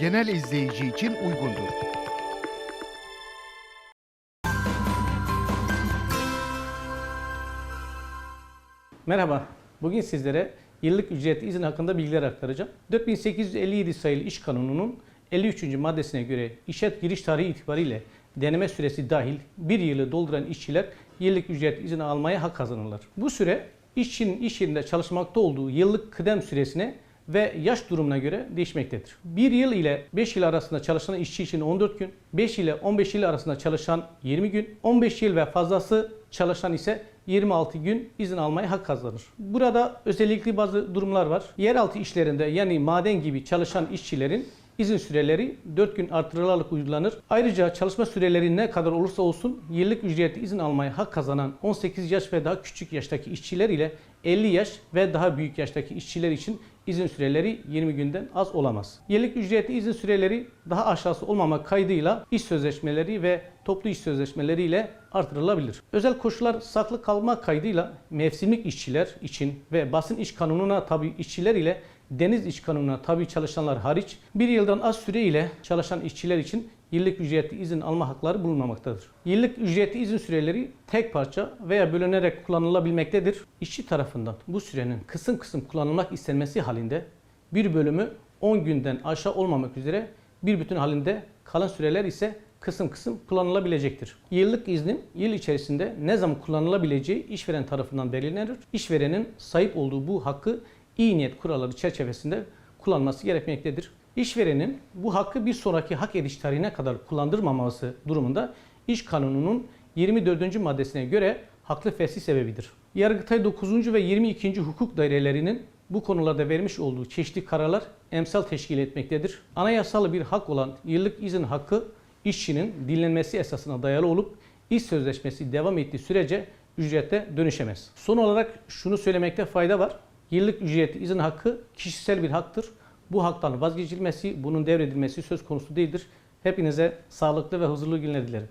genel izleyici için uygundur. Merhaba. Bugün sizlere yıllık ücret izin hakkında bilgiler aktaracağım. 4857 sayılı İş Kanunu'nun 53. maddesine göre işe giriş tarihi itibariyle deneme süresi dahil bir yılı dolduran işçiler yıllık ücret izini almaya hak kazanırlar. Bu süre işçinin iş yerinde çalışmakta olduğu yıllık kıdem süresine ve yaş durumuna göre değişmektedir. 1 yıl ile 5 yıl arasında çalışan işçi için 14 gün, 5 ile 15 yıl arasında çalışan 20 gün, 15 yıl ve fazlası çalışan ise 26 gün izin almaya hak kazanır. Burada özellikle bazı durumlar var. Yeraltı işlerinde yani maden gibi çalışan işçilerin izin süreleri 4 gün artırılarak uygulanır. Ayrıca çalışma süreleri ne kadar olursa olsun yıllık ücretli izin almaya hak kazanan 18 yaş ve daha küçük yaştaki işçiler ile 50 yaş ve daha büyük yaştaki işçiler için izin süreleri 20 günden az olamaz. Yıllık ücretli izin süreleri daha aşağısı olmamak kaydıyla iş sözleşmeleri ve toplu iş sözleşmeleri ile artırılabilir. Özel koşullar saklı kalma kaydıyla mevsimlik işçiler için ve basın iş kanununa tabi işçiler ile deniz iş kanununa tabi çalışanlar hariç bir yıldan az süre ile çalışan işçiler için yıllık ücretli izin alma hakları bulunmamaktadır. Yıllık ücretli izin süreleri tek parça veya bölünerek kullanılabilmektedir. İşçi tarafından bu sürenin kısım kısım kullanılmak istenmesi halinde bir bölümü 10 günden aşağı olmamak üzere bir bütün halinde kalan süreler ise kısım kısım kullanılabilecektir. Yıllık iznin yıl içerisinde ne zaman kullanılabileceği işveren tarafından belirlenir. İşverenin sahip olduğu bu hakkı iyi niyet kuralları çerçevesinde kullanması gerekmektedir. İşverenin bu hakkı bir sonraki hak ediş tarihine kadar kullandırmaması durumunda iş kanununun 24. maddesine göre haklı fesih sebebidir. Yargıtay 9. ve 22. hukuk dairelerinin bu konularda vermiş olduğu çeşitli kararlar emsal teşkil etmektedir. Anayasal bir hak olan yıllık izin hakkı işçinin dinlenmesi esasına dayalı olup iş sözleşmesi devam ettiği sürece ücrete dönüşemez. Son olarak şunu söylemekte fayda var. Yıllık ücretli izin hakkı kişisel bir haktır. Bu haktan vazgeçilmesi, bunun devredilmesi söz konusu değildir. Hepinize sağlıklı ve huzurlu günler dilerim.